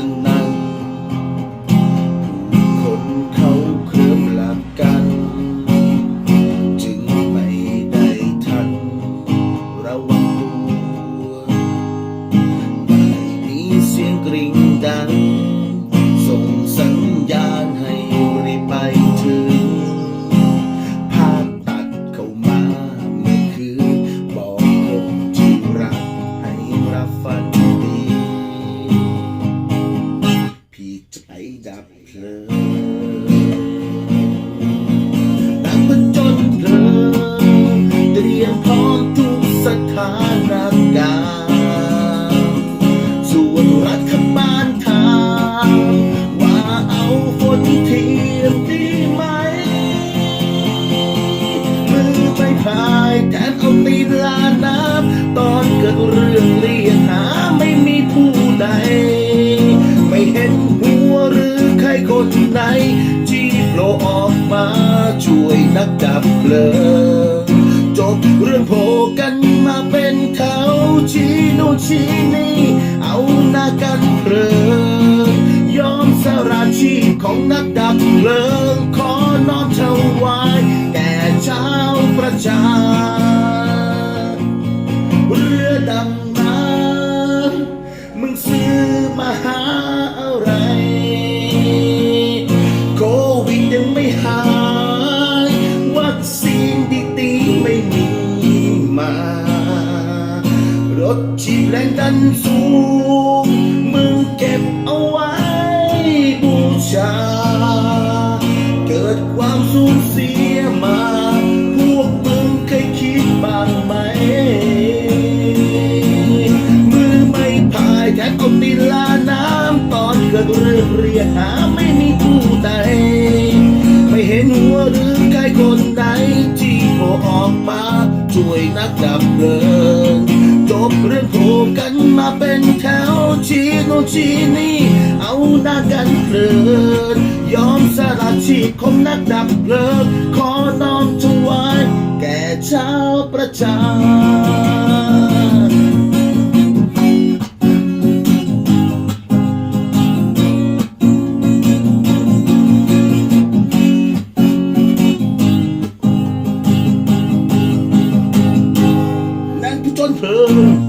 and เพลินนัจญเพลิเตรียมพร้อมทุกสถานการสวนรัฐบาลทางว่าเอาฝนทียมดีไหม มือไปพายแถมเอาตีลาน้ำตอนเกิดเรื่อง ออกมาช่วยนักดับเพลิงจบเรื่องโผล่กันมาเป็นเขาชี้โน่นชี้นี่เอาหน้ากันเพลิงยอมสละชีพของนักดับเพลิงขอน้อมถวายแก่เจ้าประชาเรือดำีแรงดันสูง มึงเก็บเอาไว้บูชา เกิดความสูญเสียมา พวกมึงเคยคิดบ้างไหม มือไม่พายแถมเอาตีลาน้ำตอนเกิดเรื่องเรียกหาไม่มีผู้ใด ไม่เห็นหัวหรือใครคนใดที่โผล่ออกมา ช่วยนักดับเพลิง บเรื่องโผล่กันมาเป็นแถวชีโนชีนี่ เอาหน้ากันเพลินยอมสละชีพคมนักดับเพลิงขอน้อมถวายแก่เจ้าประชา